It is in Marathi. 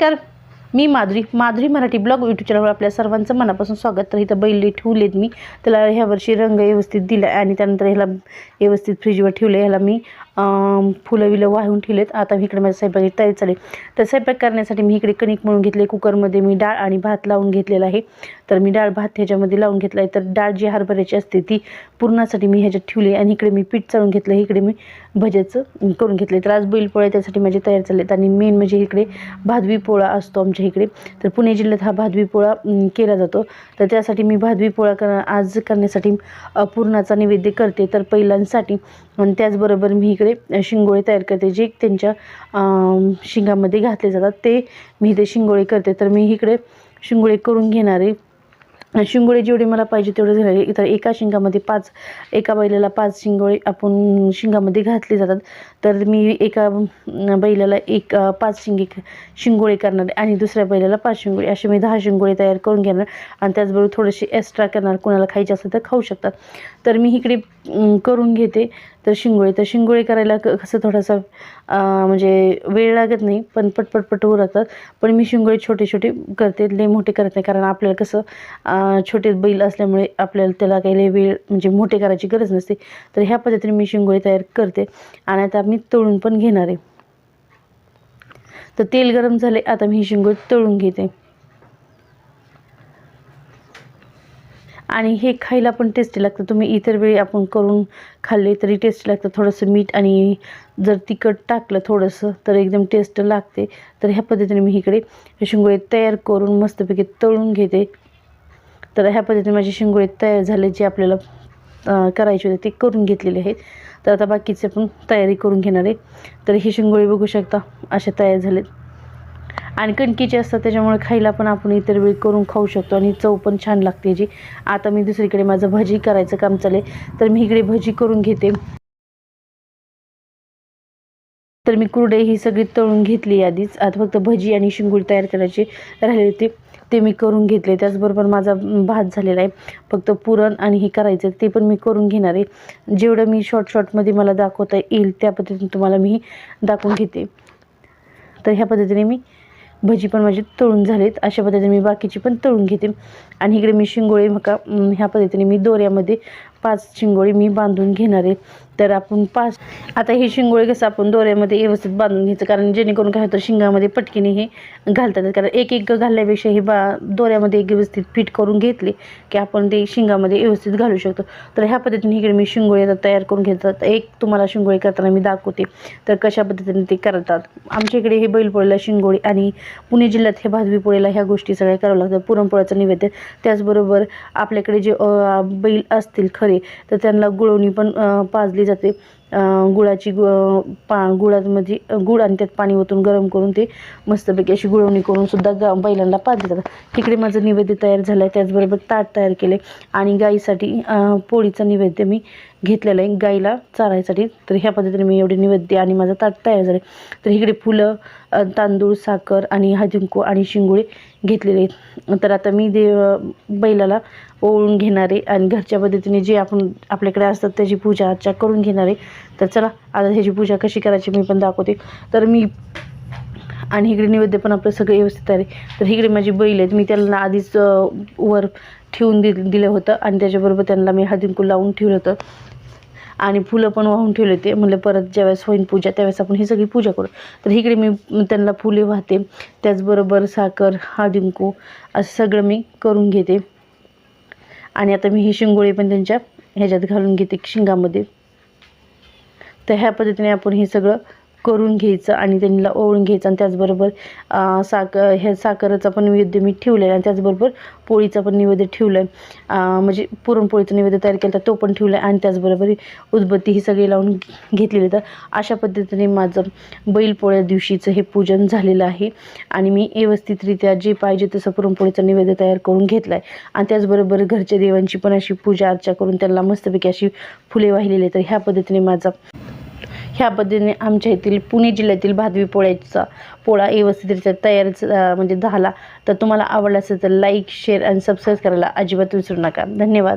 नमस्कार मी माधुरी माधुरी मराठी ब्लॉग यूट्यूब चॅनलवर आपल्या सर्वांचं मनापासून स्वागत. तर इथं बैल ठेवलेत मी. त्याला ह्या वर्षी रंग व्यवस्थित दिला आणि त्यानंतर ह्याला व्यवस्थित फ्रीजवर ठेवलं ह्याला मी फुलं विलं वाहून ठेवलेत. आता मी इकडे माझ्या स्वयंपाकाची तयारी चालेल तर स्वयंपाक करण्यासाठी मी इकडे कणिक म्हणून घेतले कुकरमध्ये मी डाळ आणि भात लावून घेतलेला आहे. तर मी डाळ भात ह्याच्यामध्ये लावून घेतला आहे तर डाळ जी हरभऱ्याची असते ती पुरणासाठी मी ह्याच्यात ठेवली आणि इकडे मी पीठ चाळून घेतलं इकडे मी भज्याचं करून घेतले तर आज बैल त्यासाठी माझे तयार चालली आहेत आणि मेन म्हणजे इकडे भादवी पोळा असतो आमच्या इकडे. तर पुणे जिल्ह्यात हा भादवी पोळा केला जातो. तर त्यासाठी मी भादवी पोळा कर आज करण्यासाठी पुरणाचा नैवेद्य करते. तर पहिल्यांसाठी आणि त्याचबरोबर मी इकडे शिंगोळे तयार करते जे त्यांच्या शिंगामध्ये घातले जातात. ते मी इथे शिंगोळे करते. तर मी इकडे शिंगोळे करून घेणारे शिंगोळे जेवढे मला पाहिजे तेवढे झाले. तर एका शिंगामध्ये पाच एका बैलाला पाच शिंगोळे आपण शिंगामध्ये घातले जातात. तर मी एका बैलाला एक पाच शिंगे शिंगोळे करणार आहे आणि दुसऱ्या बैलाला पाच शिंगोळे. असे मी दहा शिंगोळे तयार करून घेणार आणि त्याचबरोबर थोडेसे एक्स्ट्रा करणार. कोणाला खायचे असेल तर खाऊ शकतात. तर मी इकडे करून घेते. तर शिंगोळे तर शिंगोळे करायला क- कसं थोडासा म्हणजे वेळ लागत नाही पण पटपट पट लागतात पण मी शिंगोळे छोटे छोटे करते. लय मोठे करत नाही कारण आपल्याला कसं छोटे बैल असल्यामुळे आपल्याला त्याला काही वेळ म्हणजे मोठे करायची गरज नसते. तर ह्या पद्धतीने मी शिंगोळी तयार करते आणि आता मी तळून पण घेणार आहे. तर तेल गरम झाले आता मी ही शिंगोळी तळून घेते. आणि हे खायला पण टेस्टी लागतं. तुम्ही इतर वेळी आपण करून खाल्ले तरी टेस्टी लागतं. थोडंसं मीठ आणि जर तिखट टाकलं थोडंसं तर एकदम टेस्ट लागते. तर ह्या पद्धतीने मी इकडे हे तयार करून मस्तपैकी तळून घेते. तर ह्या पद्धतीने माझी शिंगोळी तयार झाले जे आपल्याला करायची होती होते ते करून घेतलेले आहेत तर आता बाकीचे पण तयारी करून घेणार आहे. तर ही शिंगोळी बघू शकता असे तयार झालेत. आणि कणकीचे असतात त्याच्यामुळे खायला पण आपण इतर वेळी करून खाऊ शकतो आणि चव पण छान लागते जी आता मी दुसरीकडे माझं भजी करायचं काम चालेल तर मी इकडे भजी करून घेते. तर मी कुरडई ही सगळी तळून घेतली आधीच. आता फक्त भजी आणि शिंगूळ तयार करायची राहिले होती. ते मी करून घेतले. त्याचबरोबर माझा भात झालेला आहे. फक्त पुरण आणि हे करायचं ते पण मी करून घेणार आहे. जेवढं मी शॉर्ट शॉर्टमध्ये मला दाखवता येईल त्या पद्धतीने तुम्हाला मी दाखवून घेते. तर ह्या पद्धतीने मी भजी पण माझी तळून झालीत. अशा पद्धतीने मी बाकीची पण तळून घेते. आणि इकडे मी शिंगोळे मका ह्या पद्धतीने मी दोऱ्यामध्ये पाच शिंगोळी मी बांधून घेणार आहे. तर आपण पाच आता हे शिंगोळी कसं आपण दोऱ्यामध्ये व्यवस्थित बांधून घ्यायचं कारण जेणेकरून काय होतं शिंगामध्ये पटकीने हे घालतात. कारण एक एक घालण्यापेक्षा हे बा दोऱ्यामध्ये एक व्यवस्थित फिट करून घेतले की आपण ते शिंगामध्ये व्यवस्थित घालू शकतो. तर ह्या पद्धतीने इकडे मी शिंगोळे आता तयार करून घेतात एक तुम्हाला शिंगोळी करताना मी दाखवते. तर कशा पद्धतीने ते करतात. आमच्या इकडे हे बैलपोळीला शिंगोळी आणि पुणे जिल्ह्यात हे भादवीपोळीला ह्या गोष्टी सगळ्या करावं लागतात पुरणपोळ्याचं नैवेद्य त्याचबरोबर आपल्याकडे जे बैल असतील खरे तर त्यांना गुळवणी पण पाजली जाते. गुळाची गु पा गुळामध्ये गुळ आणि त्यात पाणी ओतून गरम करून ते मस्तपैकी अशी गुळवणी करूनसुद्धा गा बैलांना पाजली जातात इकडे माझं नैवेद्य तयार झालं आहे त्याचबरोबर ताट तयार केले आणि गाईसाठी पोळीचं नैवेद्य मी घेतलेलं आहे. गाईला चारायसाठी तर ह्या पद्धतीने मी एवढे नैवेद्य आणि माझं ताट तयार झाले तर इकडे फुलं तांदूळ साखर आणि हजिंको आणि शिंगोळे घेतलेले आहेत. तर आता मी दे बैलाला ओळून घेणार आहे आणि घरच्या पद्धतीने जे आपण आपल्याकडे असतात त्याची पूजा अर्चा करून घेणारे तर चला आता ह्याची पूजा कशी करायची मी पण दाखवते. तर मी आणि इकडे नैवेद्य पण आपलं सगळं व्यवस्थित आहे. तर इकडे माझी बैल आहेत. मी त्यांना आधीच वर ठेवून दि दिलं होतं आणि त्याच्याबरोबर त्यांना मी हळदीकुंकू लावून ठेवलं होतं. आणि फुलं पण वाहून ठेवले होते. म्हणलं परत ज्यावेळेस होईन पूजा त्यावेळेस आपण ही सगळी पूजा करू. तर इकडे मी त्यांना फुले वाहते. त्याचबरोबर साखर हळदीकुंकू असं सगळं मी करून घेते. आणि आता मी ही शिंगोळी पण त्यांच्या ह्याच्यात घालून घेते शिंगामध्ये. तर ह्या पद्धतीने आपण हे सगळं करून घ्यायचं आणि त्यांना ओळून घ्यायचं आणि त्याचबरोबर साखर हे साखरेचा पण नैवेद्य मी ठेवलं आहे आणि त्याचबरोबर पोळीचा पण नैवेद्य ठेवलं आहे म्हणजे पुरणपोळीचं नैवेद्य तयार केला तर तो पण ठेवला आहे आणि त्याचबरोबर उदबत्ती ही सगळी लावून घेतलेली तर अशा पद्धतीने माझं बैलपोळ्या दिवशीचं हे पूजन झालेलं आहे आणि मी व्यवस्थितरित्या जे पाहिजे तसं पुरणपोळीचं नैवेद्य तयार करून घेतलं आहे. आणि त्याचबरोबर घरच्या देवांची पण अशी पूजा अर्चा करून त्यांना मस्तपैकी अशी फुले वाहिलेली आहेत. तर ह्या पद्धतीने माझा ह्या पद्धतीने आमच्या येथील पुणे जिल्ह्यातील भादवी पोळ्याचा पोळा व्यवस्थितरित्या तयार म्हणजे झाला. तर तुम्हाला आवडला असेल तर लाईक शेअर आणि सबस्क्राईब करायला अजिबात विसरू नका. धन्यवाद.